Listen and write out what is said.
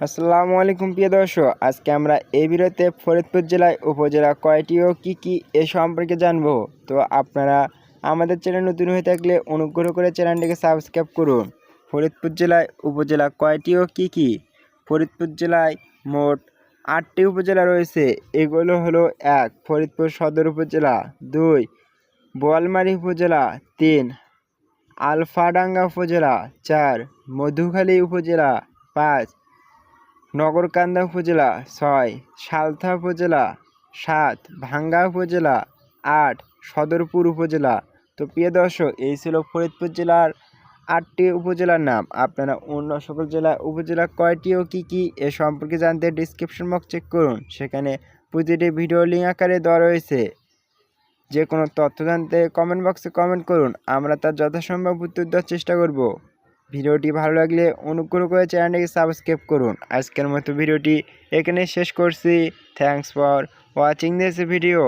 আসসালামু আলাইকুম, প্রিয় দর্শক। আজকে আমরা এই ভিডিওতে ফরিদপুর জেলায় উপজেলা কয়টি ও কী কী এ সম্পর্কে জানব। তো আপনারা আমাদের চ্যানেল নতুন হয়ে থাকলে অনুগ্রহ করে চ্যানেলটিকে সাবস্ক্রাইব করুন। ফরিদপুর জেলায় উপজেলা কয়টি ও কী কী? ফরিদপুর জেলায় মোট আটটি উপজেলা রয়েছে। এগুলো হলো এক, ফরিদপুর সদর উপজেলা, দুই, বোয়ালমারী উপজেলা, তিন, আলফাডাঙ্গা উপজেলা, চার, মধুখালী উপজেলা, পাঁচ নগরকান্দা উপজেলা ছয়, সালথা উপজেলা সাত, ভাঙ্গা উপজেলা আট, সদরপুর উপজেলা। তো প্রিয় দর্শক, এই ছিল ফরিদপুর জেলার আটটি উপজেলার নাম। আপনারা অন্য সকল জেলা উপজেলা কয়টি ও কী কী এ সম্পর্কে জানতে ডিসক্রিপশন বক্স চেক করুন। সেখানে প্রতিটি ভিডিও লিঙ্ক আকারে দেওয়া রয়েছে। যে কোনো তথ্য জানতে কমেন্ট বক্সে কমেন্ট করুন। আমরা তার যথাসম্ভব উত্তর দেওয়ার চেষ্টা করব। ভিডিওটি ভালো লাগলে অনুগ্রহ করে চ্যানেলটিকে সাবস্ক্রাইব করুন। আজকের মতো ভিডিওটি এখানে শেষ করছি। Thanks for watching this video